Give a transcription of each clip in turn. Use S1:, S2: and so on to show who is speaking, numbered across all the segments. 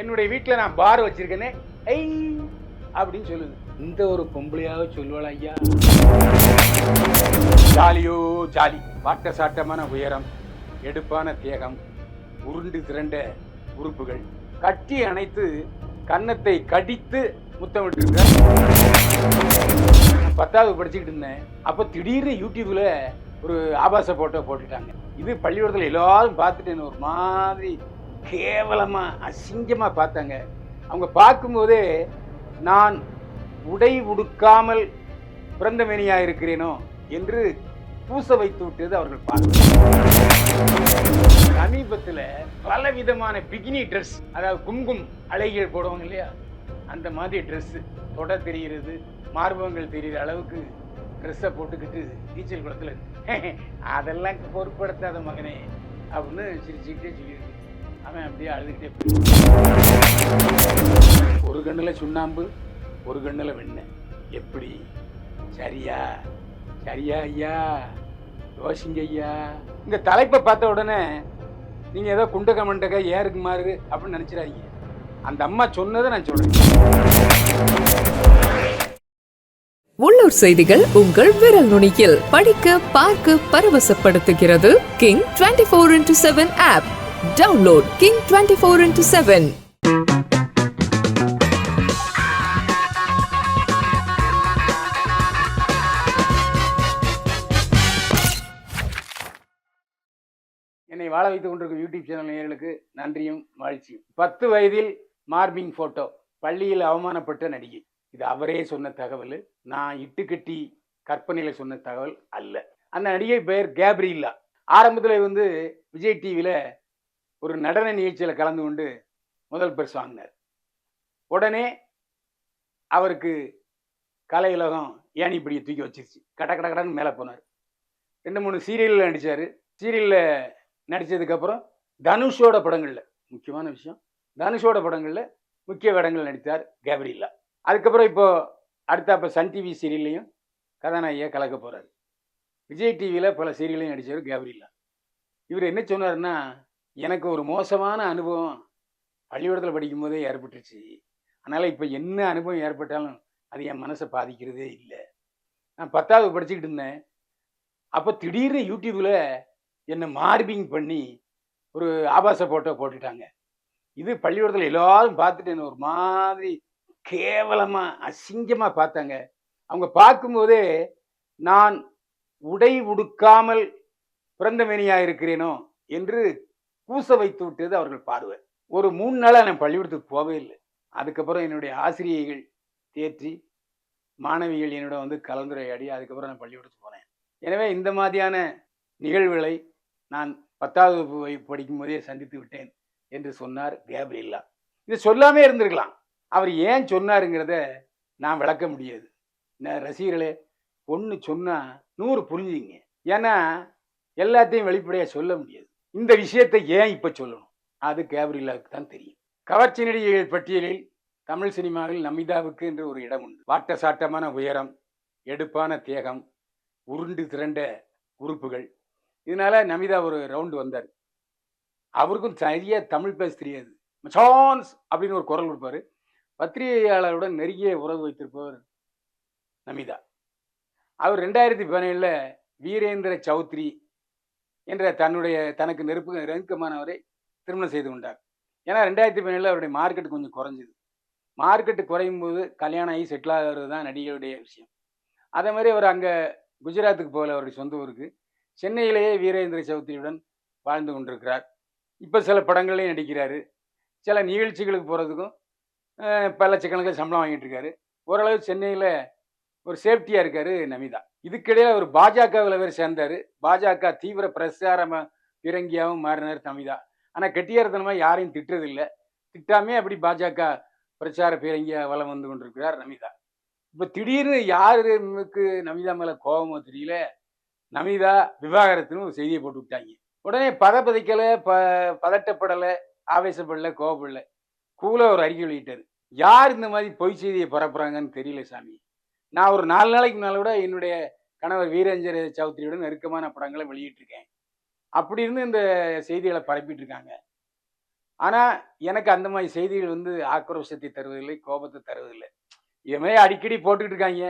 S1: என்னுடைய வீட்டில் நான் பார் வச்சிருக்கேனே ஐ அப்படின்னு சொல்லுது. இந்த ஒரு பொம்பளையாக சொல்லுவாள் ஐயா. ஜாலியோ ஜாலி. வாட்ட சாட்டமான உயரம் எடுப்பான தேகம் உருண்டு திரண்ட உறுப்புகள். கட்டி அணைத்து கன்னத்தை கடித்து முத்தமிட்டு பத்தாவது படிச்சுக்கிட்டு இருந்தேன். அப்போ திடீர்னு யூடியூப்ல ஒரு ஆபாச போட்டோ போட்டுட்டாங்க. இது பள்ளிக்கூடத்தில் எல்லாரும் பார்த்துட்டு என்ன ஒரு மாதிரி கேவலமா அசிங்கமா பார்த்தாங்க. அவங்க பார்க்கும்போதே நான் உடை உடுக்காமல் பிறந்தமேனியா இருக்கிறேனோ? என்று பூச வைத்து விட்டது அவர்கள் பார்க்க. சமீபத்தில் பல விதமான பிகினி ட்ரெஸ் அதாவது கும்கும் அழகிகள் போடுவாங்க இல்லையா? அந்த மாதிரி ட்ரெஸ்ஸு தொட தெரிகிறது மார்பகங்கள் தெரிகிற அளவுக்கு ட்ரெஸ்ஸை போட்டுக்கிட்டு நீச்சல் குளத்தில் அதெல்லாம் பொருட்படுத்தாத மகனே அப்படின்னு சிரிச்சுக்கிட்டே சொல்லியிருக்கு அவன் அப்படியே அழுதுகிட்டே ஒரு கண்ணில் சுண்ணாம்பு ஒரு கண்ணில் வெண்ணெய். எப்படி? சரியா? சரியா ஐயா? யோசிங்க ஐயா. இந்த தலைப்பை பார்த்த உடனே நீங்கள் ஏதோ குண்டக மண்டக ஏருக்கு மாறு அப்படின்னு நினச்சிடாதீங்க. அந்த அம்மா சொன்னதை நான் சொல்கிறேன்
S2: உள்ளூர் செய்திகள் உங்கள் விரல் நுனியில் படிக்க பார்க்க பரவசப்படுத்துகிறது King twenty four into seven app download King twenty four into seven
S1: என்னை வாழ வைத்துக் கொண்டிருக்கும் யூடியூப் சேனல் நேர்களுக்கு நன்றியும் மகிழ்ச்சியும். பத்து வயதில் மார்பிங் போட்டோ பள்ளியில் அவமானப்பட்ட நடிகை. இது அவரே சொன்ன தகவல். நான் இட்டுக்கட்டி கற்பனையில் சொன்ன தகவல் அல்ல. அந்த நடிகை பெயர் கேப்ரில்லா. ஆரம்பத்தில் வந்து விஜய் டிவியில் ஒரு நடன நிகழ்ச்சியில் கலந்து கொண்டு முதல் பரிசு வாங்கினார். உடனே அவருக்கு கலை உலகம் ஏணிப்படியை தூக்கி வச்சிருச்சு. கட கட கடன்னு மேலே போனார். ரெண்டு மூணு சீரியலில் நடித்தார் சீரியலில் நடித்ததுக்கப்புறம் தனுஷோட படங்களில் முக்கியமான விஷயம் தனுஷோட படங்களில் முக்கிய வேடங்கள் நடித்தார் கேப்ரில்லா அதுக்கப்புறம் இப்போ அடுத்தாப்ப சன் டிவி சீரியல்லையும் கதாநாயகியாக கலக்க போகிறார் விஜய் டிவியில் பல சீரியலையும் நடித்தார் கேப்ரில்லா இவர் என்ன சொன்னார்னா எனக்கு ஒரு மோசமான அனுபவம் பள்ளிக்கூடத்தில் படிக்கும்போதே ஏற்பட்டுருச்சு. அதனால் இப்போ என்ன அனுபவம் ஏற்பட்டாலும் அது என் மனசை பாதிக்கிறதே இல்லை. நான் பத்தாவது படிச்சுக்கிட்டு இருந்தேன். அப்போ திடீர்னு யூடியூப்பில் என்னை மார்பிங் பண்ணி ஒரு ஆபாச ஃபோட்டோ போட்டுட்டாங்க. இது பள்ளிக்கூடத்தில் எல்லாரும் பார்த்துட்டு என்ன ஒரு மாதிரி கேவலமாக அசிங்கமாக பார்த்தாங்க. அவங்க பார்க்கும்போதே நான் உடை உடுக்காமல் பிறந்தமேனியாக இருக்கிறேனோ என்று பூச வைத்து விட்டது அவர்கள் பார்வை. ஒரு மூணு நாளாக நான் பள்ளிக்கூடத்துக்கு போகவே இல்லை. அதுக்கப்புறம் என்னுடைய ஆசிரியைகள் தேற்றி மாணவிகள் என்னோட வந்து கலந்துரையாடி அதுக்கப்புறம் நான் பள்ளிக்கூடத்துக்கு போனேன். எனவே இந்த மாதிரியான நிகழ்வுகளை நான் பத்தாவது வகுப்பு படிக்கும் போதே சந்தித்து விட்டேன் என்று சொன்னார் கேப்ரில்லா இது சொல்லாமே இருந்திருக்கலாம். அவர் ஏன் சொன்னாருங்கிறத நான் விளக்க முடியாது. நான் ரசிகர்களே ஒன்று சொன்னால் நூறு புரிஞ்சுங்க ஏன்னா எல்லாத்தையும் வெளிப்படையாக சொல்ல முடியாது. இந்த விஷயத்தை ஏன் இப்போ சொல்லணும்? அது கேப்ரிலாவுக்கு தான் தெரியும். கவர்ச்சி நடிகைகள் பட்டியலில் தமிழ் சினிமாவில் நமிதாவுக்கு என்று ஒரு இடம் உண்டு. வாட்ட சாட்டமான உயரம் எடுப்பான தேகம் உருண்டு திரண்ட உறுப்புகள். இதனால நமிதா ஒரு ரவுண்டு வந்தார். அவருக்கும் சரியா தமிழ் பேச தெரியாது. மச்சான்ஸ் அப்படின்னு ஒரு குரல் கொடுப்பாரு. பத்திரிகையாளருடன் நெருங்கிய உறவு வைத்திருப்பவர் நமிதா. அவர் ரெண்டாயிரத்தி பதினேழில் வீரேந்திர சௌத்ரி என்ற தன்னுடைய தனக்கு நெருப்பு நெருக்கமானவரை திருமணம் செய்து கொண்டார். ஏன்னா ரெண்டாயிரத்தி பதினேழில் அவருடைய மார்க்கெட் கொஞ்சம் குறைஞ்சிது. மார்க்கெட்டு குறையும் போது கல்யாணம் ஆகி செட்டில் ஆகிறது தான் நடிகையுடைய விஷயம். அதே மாதிரி அவர் அங்கே குஜராத்துக்கு போகல அவருடைய சொந்த ஊருக்கு. சென்னையிலேயே வீரேந்திர சௌத்ரியுடன் வாழ்ந்து கொண்டிருக்கிறார். இப்போ சில படங்கள்லையும் நடிக்கிறாரு. சில நிகழ்ச்சிகளுக்கு போகிறதுக்கும் பல லட்சக்கணக்கில் சம்பளம் வாங்கிட்டு இருக்காரு. ஓரளவு சென்னையில் ஒரு சேஃப்டியாக இருக்கார் நமிதா. இதுக்கிடையில் அவர் பாஜகவில் வேறு சேர்ந்தார். பாஜக தீவிர பிரச்சாரம் பிரங்கியாகவும் மாறினார் தமிதா ஆனால் கெட்டியாரத்தனமாக யாரையும் திட்டுறதில்லை. திட்டாமே அப்படி பாஜக பிரச்சார பீரங்கியா வளம் வந்து கொண்டிருக்கிறார் நமிதா. இப்போ திடீர்னு யாருக்கு நமிதா மேலே கோபமோ தெரியல. நமிதா விவாகரத்துன்னு ஒரு செய்தியை போட்டு விட்டாங்க. உடனே பதப்பதைக்கலை ப பதட்டப்படலை ஆவேசப்படலை கோவப்படலை. கூல ஒரு அறிக்கை வெளியிட்டார். யார் இந்த மாதிரி பொய் செய்தியை பரப்புறாங்கன்னு தெரியல சாமி. நான் ஒரு நாலு நாளைக்கு முன்னால் கூட என்னுடைய கணவர் வீரஞ்சர் சௌத்ரியுடன் நெருக்கமான படங்களை வெளியிட்டிருக்கேன். அப்படி இருந்து இந்த செய்திகளை பரப்பிட்டு இருக்காங்க ஆனால் எனக்கு அந்த மாதிரி செய்திகள் வந்து ஆக்ரோஷத்தை தருவதில்லை கோபத்தை தருவதில்லை. இதுமாதிரி அடிக்கடி போட்டுக்கிட்டு இருக்காங்க.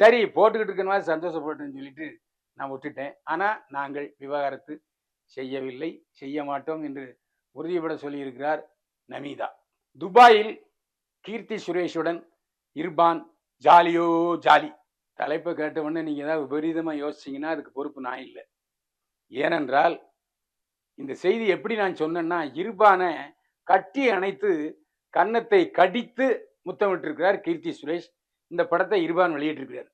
S1: சரி போட்டுக்கிட்டு இருக்கிற மாதிரி சந்தோஷப்பட்டுன்னு சொல்லிட்டு நான் விட்டுட்டேன். ஆனால் நாங்கள் விவகாரத்து செய்யவில்லை செய்ய மாட்டோம் என்று உறுதிபட சொல்லியிருக்கிறார் நமீதா. துபாயில் கீர்த்தி சுரேஷுடன் இர்பான் ஜாலியோ ஜாலி. தலைப்பை கேட்ட உடனே நீங்கள் ஏதாவது விபரீதமாக யோசிச்சீங்கன்னா அதுக்கு பொறுப்பு நான் இல்லை. ஏனென்றால் இந்த செய்தி எப்படி நான் சொன்னேன்னா இருபான கட்டி அணைத்து கன்னத்தை கடித்து முத்தமிட்டிருக்கிறார் கீர்த்தி சுரேஷ். இந்த படத்தை இருபான் வெளியிட்டிருக்கிறார்.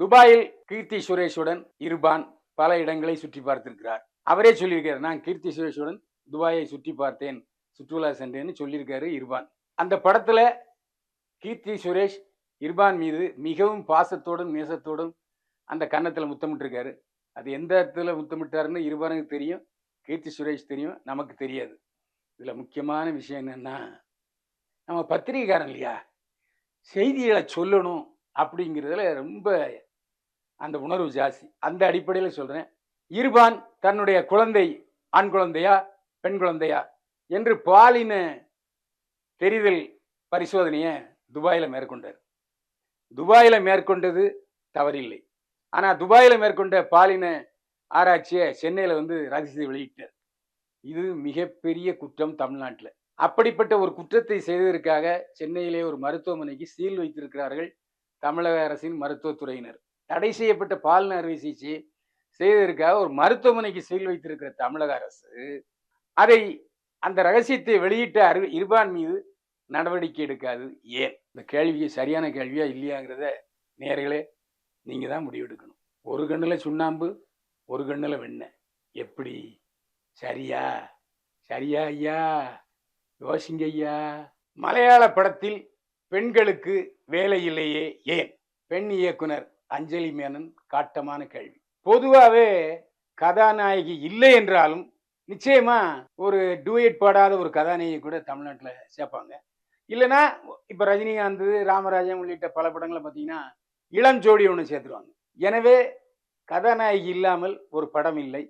S1: துபாயில் கீர்த்தி சுரேஷுடன் இருபான் பல இடங்களை சுற்றி பார்த்திருக்கிறார். அவரே சொல்லியிருக்காரு நான் கீர்த்தி சுரேஷுடன் துபாயை சுற்றி பார்த்தேன். சுற்றுலா சென்றேன்னு சொல்லியிருக்காரு இருபான். அந்த படத்தில் கீர்த்தி சுரேஷ் இர்பான் மீது மிகவும் பாசத்தோடும் நேசத்தோடும் அந்த கன்னத்தில் முத்தமிட்டிருக்காரு. அது எந்த இடத்துல முத்தமிட்டாருன்னு இருபானுக்கு தெரியும் கீர்த்தி சுரேஷ் தெரியும் நமக்கு தெரியாது. இதில் முக்கியமான விஷயம் என்னென்னா நம்ம பத்திரிகைக்காரன் இல்லையா? செய்திகளை சொல்லணும் அப்படிங்கிறதுல ரொம்ப அந்த உணர்வு ஜாஸ்தி. அந்த அடிப்படையில் சொல்கிறேன் இருபான் தன்னுடைய குழந்தை ஆண் குழந்தையா பெண் குழந்தையா என்று பாலின தெரிதல் பரிசோதனையை துபாயில் மேற்கொண்டார். துபாயில் மேற்கொண்டது தவறில்லை. ஆனால் துபாயில் மேற்கொண்ட பாலின ஆராய்ச்சியை சென்னையில் வந்து ரகசியத்தை வெளியிட்டார். இது மிகப்பெரிய குற்றம் தமிழ்நாட்டில். அப்படிப்பட்ட ஒரு குற்றத்தை செய்ததற்காக சென்னையிலே ஒரு மருத்துவமனைக்கு சீல் வைத்திருக்கிறார்கள் தமிழக அரசின் மருத்துவத்துறையினர் தடை செய்யப்பட்ட பாலின அறுவை சிகிச்சை செய்ததற்காக ஒரு மருத்துவமனைக்கு சீல் வைத்திருக்கிற தமிழக அரசு அதை அந்த ரகசியத்தை வெளியிட்ட அறி இர்பான் மீது நடவடிக்கை எடுக்காது. ஏன்? இந்த கேள்வியை சரியான கேள்வியா இல்லையாங்கிறத நேர்களே நீங்க தான் முடிவெடுக்கணும். ஒரு கண்ணில் சுண்ணாம்பு ஒரு கண்ணில் வெண்ணெய். எப்படி? சரியா? சரியா ஐயா? யோசிங்க ஐயா. மலையாள படத்தில் பெண்களுக்கு வேலை இல்லையே ஏன்? பெண் இயக்குனர் அஞ்சலி மேனன் காட்டமான கேள்வி. பொதுவாகவே கதாநாயகி இல்லை என்றாலும் நிச்சயமா ஒரு டூயட் பாடாத ஒரு கதாநாயகி கூட தமிழ்நாட்டில் சேர்ப்பாங்க. இல்லைன்னா இப்போ ரஜினிகாந்த் ராமராஜன் உள்ளிட்ட பல படங்களை பார்த்தீங்கன்னா இளம் ஜோடி ஒன்று சேர்த்துருவாங்க. எனவே கதாநாயகி இல்லாமல் ஒரு படம் இல்லை.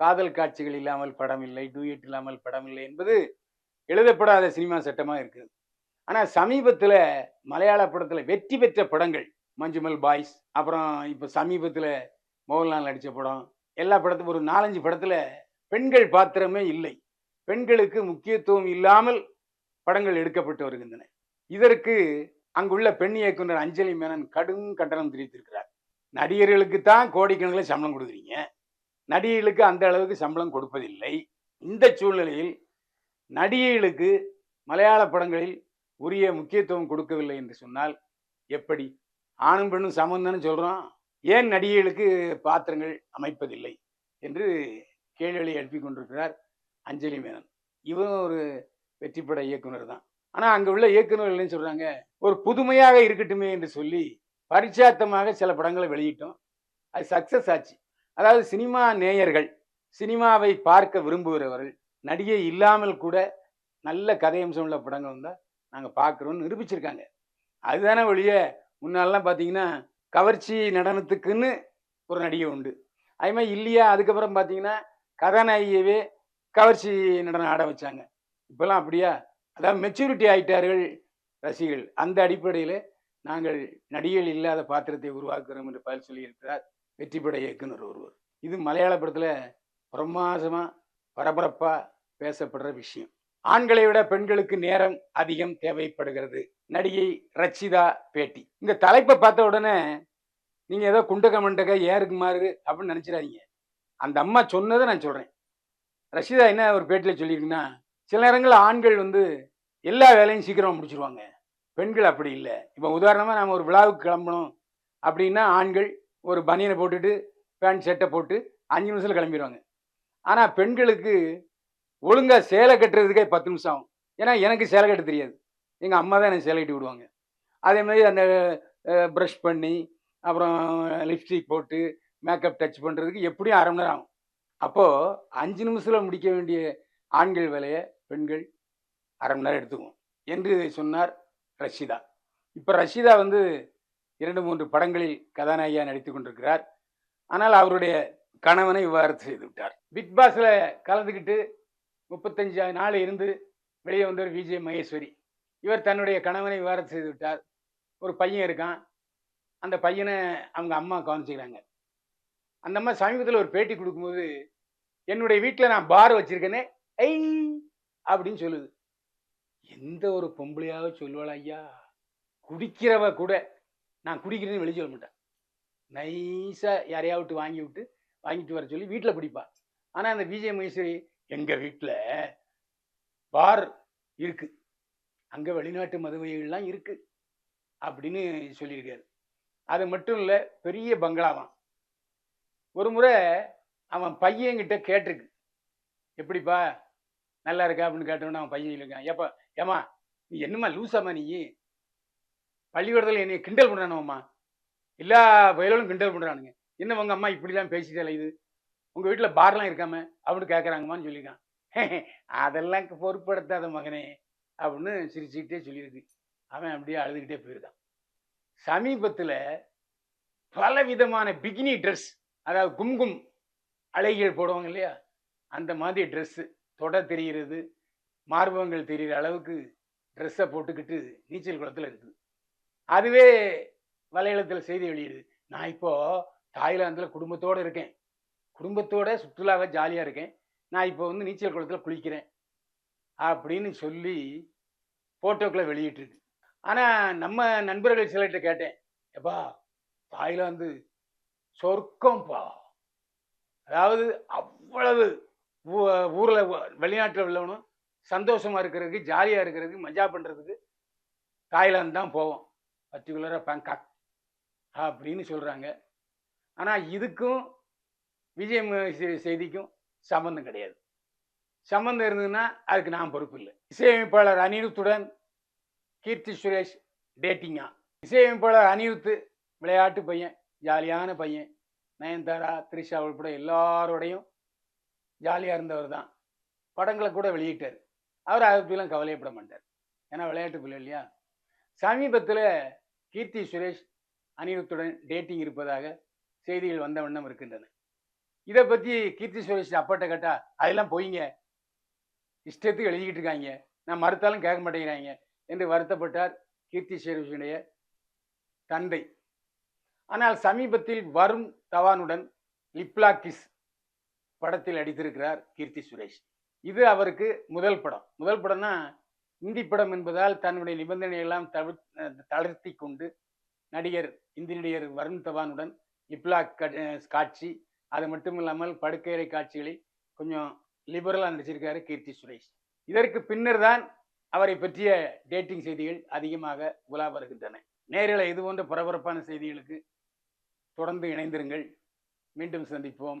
S1: காதல் காட்சிகள் இல்லாமல் படம் இல்லை. டூயட் இல்லாமல் படம் இல்லை என்பது எழுதப்படாத சினிமா சட்டமாக இருக்குது. ஆனால் சமீபத்தில் மலையாள படத்தில் வெற்றி பெற்ற படங்கள் மஞ்சுமல் பாய்ஸ் அப்புறம் இப்போ சமீபத்தில் மோகன்லால் நடித்த படம் எல்லா படத்தும் ஒரு நாலஞ்சு படத்தில் பெண்கள் பாத்திரமே இல்லை. பெண்களுக்கு முக்கியத்துவம் இல்லாமல் படங்கள் எடுக்கப்பட்டு வருகின்றன. இதற்கு அங்குள்ள பெண் இயக்குனர் அஞ்சலி மேனன் கடும் கண்டனம் தெரிவித்திருக்கிறார். நடிகர்களுக்கு தான் கோடிக்கணக்கில் சம்பளம் கொடுக்குறீங்க. நடிகைகளுக்கு அந்த அளவுக்கு சம்பளம் கொடுப்பதில்லை. இந்த சூழ்நிலையில் நடிகைகளுக்கு மலையாள படங்களில் உரிய முக்கியத்துவம் கொடுக்கவில்லை என்று சொன்னால் எப்படி? ஆணும் பெண்ணும் சமம்னு சொல்கிறோம் ஏன் நடிகைகளுக்கு பாத்திரங்கள் அமைப்பதில்லை? என்று கேள்விகளை எழுப்பி கொண்டிருக்கிறார் அஞ்சலி மேனன். இவரும் ஒரு வெற்றிப்பட இயக்குனர் தான். ஆனால் அங்கே உள்ள இயக்குநர்கள் சொல்கிறாங்க ஒரு புதுமையாக இருக்கட்டுமே என்று சொல்லி பரிச்சாத்தமாக சில படங்களை வெளியிட்டோம். அது சக்ஸஸ் ஆச்சு. அதாவது சினிமா நேயர்கள் சினிமாவை பார்க்க விரும்புகிறவர்கள் நடிகை இல்லாமல் கூட நல்ல கதையம்சம் உள்ள படங்கள் வந்தால் நாங்கள் பார்க்குறோன்னு நிரூபிச்சிருக்காங்க. அதுதானே ஒழிய முன்னாலெல்லாம் பார்த்தீங்கன்னா கவர்ச்சி நடனத்துக்குன்னு ஒரு நடிகை உண்டு. அது மாதிரி இல்லையா அதுக்கப்புறம் பார்த்தீங்கன்னா கதாநாயகியவே கவர்ச்சி நடனம் ஆட வச்சாங்க. இப்போல்லாம் அப்படியா? அதாவது மெச்சூரிட்டி ஆயிட்டார்கள் ரசிகர்கள். அந்த அடிப்படையில் நாங்கள் நடிகைகள் இல்லாத பாத்திரத்தை உருவாக்குறோம் என்று பதில் சொல்லியிருக்கிறார் வெற்றிப்பட இயக்குனர் ஒருவர். இது மலையாள படத்தில் பிரமாசமாக பரபரப்பாக பேசப்படுற விஷயம். ஆண்களை விட பெண்களுக்கு நேரம் அதிகம் தேவைப்படுகிறது. நடிகை ரச்சிதா பேட்டி. இந்த தலைப்பை பார்த்த உடனே நீங்கள் ஏதோ குண்டக மண்டக ஏறுக்குமாறு அப்படின்னு நினச்சிடாதீங்க. அந்த அம்மா சொன்னதை நான் சொல்கிறேன் ரஷிதா என்ன ஒரு பேட்டியில் சொல்லியிருக்குன்னா சில நேரங்களில் ஆண்கள் வந்து எல்லா வேலையும் சீக்கிரமாக முடிச்சிருவாங்க. பெண்கள் அப்படி இல்லை. இப்போ உதாரணமாக நம்ம ஒரு விழாவுக்கு கிளம்பணும் அப்படின்னா ஆண்கள் ஒரு பனியனை போட்டுட்டு பேண்ட் ஷர்ட்டை போட்டு அஞ்சு நிமிஷத்தில் கிளம்பிடுவாங்க ஆனால் பெண்களுக்கு ஒழுங்காக சேலை கட்டுறதுக்கே பத்து நிமிஷம் ஆகும். ஏன்னா எனக்கு சேலை கட்ட தெரியாது. எங்கள் அம்மா தான் எனக்கு சேலை கட்டி விடுவாங்க. அதே மாதிரி அந்த ப்ரஷ் பண்ணி அப்புறம் லிப்ஸ்டிக் போட்டு மேக்கப் டச் பண்ணுறதுக்கு எப்படியும் அரை மணி நேரம் ஆகும். அப்போது அஞ்சு நிமிஷத்தில் முடிக்க வேண்டிய ஆண்கள் வேலையை பெண்கள் அரை மணி நேரம் எடுத்துக்குவோம். என்று சொன்னார் ரஷிதா. இப்போ ரஷிதா வந்து இரண்டு மூன்று படங்களில் கதாநாயகியாக நடித்து கொண்டிருக்கிறார். ஆனால் அவருடைய கணவனை விவாகரத்து செய்து விட்டார். பிக் பாஸில் கலந்துக்கிட்டு முப்பத்தஞ்சு நாள் இருந்து வெளியே வந்தவர் விஜய் மகேஸ்வரி. இவர் தன்னுடைய கணவனை விவாகரத்து செய்து விட்டார். ஒரு பையன் இருக்கான். அந்த பையனை அவங்க அம்மா கவனிச்சுக்கிறாங்க. அந்த அம்மா சமீபத்தில் ஒரு பேட்டி கொடுக்கும்போது என்னுடைய வீட்டில் நான் பார் வச்சுருக்கேனே. ஐ அப்படின்னு சொல்லுது. எந்த ஒரு பொம்பளையாவது சொல்லுவாள் ஐயா? குடிக்கிறவ கூட நான் குடிக்கிறேன்னு வெளியே சொல்ல மாட்டேன். நைஸாக யாரையா விட்டு வாங்கி விட்டு வாங்கிட்டு வர சொல்லி வீட்டில் பிடிப்பா. ஆனால் அந்த விஜய மகேஸ்வரி எங்கள் வீட்டில் பார் இருக்கு. அங்கே வெளிநாட்டு மதுவைகள்லாம் இருக்குது அப்படின்னு சொல்லியிருக்காரு. அது மட்டும் இல்லை பெரிய பங்களாவான் ஒரு முறை அவன் பையன்கிட்ட கேட்டிருக்கு. எப்படிப்பா? நல்லா இருக்கா அப்படின்னு கேட்டோன்னு அவன் பையன் சொல்லியிருக்கான். ஏப்பா ஏமா நீ என்னம்மா லூசாம்மா நீ? பள்ளிக்கூடத்தில் என்னை கிண்டல் பண்ணுறானும்மா எல்லா வயலும் கிண்டல் பண்ணுறானுங்க என்ன உங்கள் அம்மா இப்படிலாம் பேசிட்டே இது உங்கள் வீட்டில் பார்லாம் இருக்காம? அப்படின்னு கேட்குறாங்கம்மான்னு சொல்லியிருக்கான். அதெல்லாம் பொருட்படுத்தாத மகனே அப்படின்னு சிரிச்சுக்கிட்டே சொல்லியிருக்கு. அவன் அப்படியே அழுதுகிட்டே போயிருக்கான். சமீபத்தில் பல விதமான பிகினி ட்ரெஸ் அதாவது கும்கும் அழகிகள் போடுவாங்க இல்லையா? அந்த மாதிரி ட்ரெஸ்ஸு தொட தெரிகிறது மார்பகங்கள் தெரிகிற அளவுக்கு ட்ரெஸ்ஸை போட்டுக்கிட்டு நீச்சல் குளத்தில் இருக்குது. அதுவே வலையளத்தில் செய்தி வெளியிடுது. நான் இப்போ தாய்லாந்தில் குடும்பத்தோடு இருக்கேன். குடும்பத்தோட சுற்றுலாவை ஜாலியாக இருக்கேன். நான் இப்போ வந்து நீச்சல் குளத்தில் குளிக்கிறேன் அப்படின்னு சொல்லி ஃபோட்டோக்களை வெளியிட்டுருக்கு. ஆனால் நம்ம நண்பர்கள் சிலர்கிட்ட கேட்டேன் எப்பா தாய்லாந்து சொர்க்கம்ப்பா. அதாவது அவ்வளவு ஊரில் வெளிநாட்டில் உள்ளவனும் சந்தோஷமாக இருக்கிறதுக்கு ஜாலியாக இருக்கிறதுக்கு மஜா பண்ணுறதுக்கு தாய்லாந்து தான் போவோம். பர்டிகுலராக பேங்காக் அப்படின்னு சொல்கிறாங்க ஆனால் இதுக்கும் விஜய் செய்திக்கும் சம்மந்தம் கிடையாது. சம்மந்தம் இருந்ததுன்னா அதுக்கு நான் பொறுப்பு இல்லை. இசையமைப்பாளர் அனிருத்துடன் கீர்த்தி சுரேஷ் டேட்டிங்கா இசையமைப்பாளர் அனிருத்து விளையாட்டு பையன் ஜாலியான பையன். நயன்தாரா த்ரிஷா உள்பட எல்லாரோடையும் ஜாலியாக இருந்தவர் தான். படங்களை கூட வெளியிட்டார். அவர் அதை பற்றிலாம் கவலையப்பட மாட்டார். ஏன்னா விளையாட்டு பிள்ளை இல்லையா? சமீபத்தில் கீர்த்தி சுரேஷ் அனிருத்துடன் டேட்டிங் இருப்பதாக செய்திகள் வந்த வண்ணம் இருக்கின்றன. இதை பற்றி கீர்த்தி சுரேஷ் அப்பாட்ட கேட்டால் அதெல்லாம் போயிங்க. இஷ்டத்துக்கு எழுதிக்கிட்டு இருக்காங்க. நான் மறுத்தாலும் கேட்க மாட்டேங்கிறாங்க. என்று வருத்தப்பட்டார் கீர்த்தி சுரேஷனுடைய தந்தை. ஆனால் சமீபத்தில் வரும் தவானுடன் லிப்லா கிஸ் படத்தில் நடித்திருக்கிறார் கீர்த்தி சுரேஷ். இது அவருக்கு முதல் படம். முதல் படம்னா இந்தி படம் என்பதால் தன்னுடைய நிபந்தனையெல்லாம் தவி தளர்த்தி கொண்டு நடிகர் இந்தி நடிகர் வருண் தவானுடன் இப்லா காட்சி அது மட்டும் இல்லாமல் படுக்கையறை காட்சிகளை கொஞ்சம் லிபரலாக நடிச்சிருக்காரு கீர்த்தி சுரேஷ். இதற்கு பின்னர் தான் அவரை பற்றிய டேட்டிங் செய்திகள் அதிகமாக உலா வருகின்றன. நேரில் இது போன்ற பரபரப்பான செய்திகளுக்கு தொடர்ந்து இணைந்திருங்கள். மீண்டும் சந்திப்போம்.